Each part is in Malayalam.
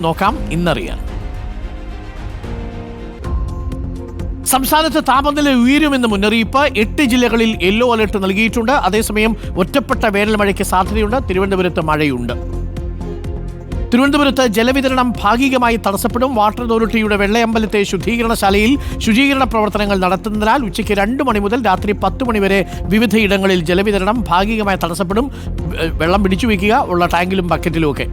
നോക്കാം ഇന്നറിയാൻ സംസ്ഥാനത്ത് താപനില ഉയരുമെന്ന് മുന്നറിയിപ്പ് എട്ട് ജില്ലകളിൽ യെല്ലോ അലർട്ട് നൽകിയിട്ടുണ്ട്. അതേസമയം ഒറ്റപ്പെട്ട വേനൽ മഴയ്ക്ക് സാധ്യതയുണ്ട്. തിരുവനന്തപുരത്ത് മഴയുണ്ട്. തിരുവനന്തപുരത്ത് ജലവിതരണം ഭാഗികമായി തടസ്സപ്പെടും. വാട്ടർ അതോറിറ്റിയുടെ വെള്ളയമ്പലത്തെ ശുദ്ധീകരണശാലയിൽ ശുചീകരണ പ്രവർത്തനങ്ങൾ നടത്തുന്നതിനാൽ ഉച്ചയ്ക്ക് രണ്ട് മണി മുതൽ രാത്രി പത്ത് മണിവരെ വിവിധയിടങ്ങളിൽ ജലവിതരണം ഭാഗികമായി തടസ്സപ്പെടും. വെള്ളം പിടിച്ചു വയ്ക്കുക ഉള്ള ടാങ്കിലും ബക്കറ്റിലും ഒക്കെ.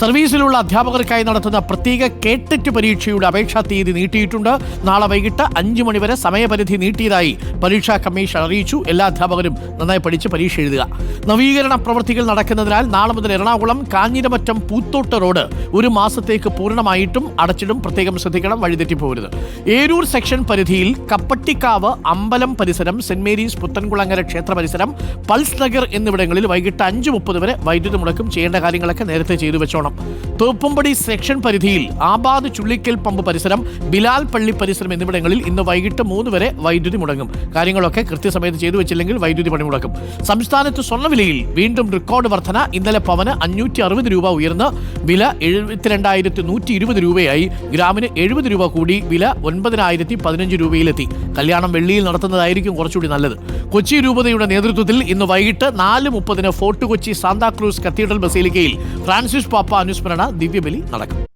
സർവീസിലുള്ള അധ്യാപകർക്കായി നടത്തുന്ന പ്രത്യേക കേട്ടറ്റ് പരീക്ഷയുടെ അപേക്ഷാ തീയതി നീട്ടിയിട്ടുണ്ട്. നാളെ വൈകിട്ട് അഞ്ച് മണിവരെ സമയപരിധി നീട്ടിയതായി പരീക്ഷാ കമ്മീഷൻ അറിയിച്ചു. എല്ലാ അധ്യാപകരും നന്നായി പഠിച്ച് പരീക്ഷ എഴുതുക. നവീകരണ പ്രവൃത്തികൾ നടക്കുന്നതിനാൽ നാളെ മുതൽ എറണാകുളം കാഞ്ഞിരമറ്റം പൂത്തോട്ട് റോഡ് ഒരു മാസത്തേക്ക് പൂർണമായിട്ടും അടച്ചിടും. പ്രത്യേകം ശ്രദ്ധിക്കണം വഴിതെറ്റിപ്പോകരുത്. ഏരൂർ സെക്ഷൻ പരിധിയിൽ കപ്പട്ടിക്കാവ് അമ്പലം പരിസരം സെന്റ് മേരീസ് പുത്തൻകുളങ്ങര ക്ഷേത്ര പരിസരം പൾസ് നഗർ എന്നിവിടങ്ങളിൽ വൈകിട്ട് അഞ്ച് മുപ്പത് വരെ വൈദ്യുതി മുടക്കം. ചെയ്യേണ്ട കാര്യങ്ങളൊക്കെ നേരത്തെ ചെയ്തു വെച്ചോണം. തോപ്പുംപടി സെക്ഷൻ പരിധിയിൽ ആബാദ് ചുള്ളിക്കൽ പമ്പ് പരിസരം ബിലാൽ പള്ളി പരിസരം എന്നിവിടങ്ങളിൽ ഇന്ന് വൈകിട്ട് മൂന്ന് വരെ വൈദ്യുതി മുടങ്ങും. കാര്യങ്ങളൊക്കെ കൃത്യസമയത്ത് ചെയ്തു വെച്ചില്ലെങ്കിൽ വൈദ്യുതി പണി മുടക്കും. സംസ്ഥാനത്ത് സ്വർണവിലയിൽ വീണ്ടും റെക്കോർഡ് വർധന. ഇന്നലെ പവന് അഞ്ഞൂറ്റി അറുപത് രൂപ ഉയർന്ന് വില എഴുപത്തിരണ്ടായിരത്തി നൂറ്റി ഇരുപത് രൂപയായി. ഗ്രാമിന് എഴുപത് രൂപ കൂടി വില ഒൻപതിനായിരത്തി പതിനഞ്ച് രൂപയിലെത്തി. കല്യാണം വെള്ളിയിൽ നടത്തുന്നതായിരിക്കും കുറച്ചുകൂടി നല്ലത്. കൊച്ചി രൂപതയുടെ നേതൃത്വത്തിൽ ഇന്ന് വൈകിട്ട് നാല് മുപ്പതിന് fort Kochi Santa Cruz cathedral ബസേലിക്കയിൽ Francis പാപ്പ അനുസ്മരണ ദിവ്യബലി നടക്കും.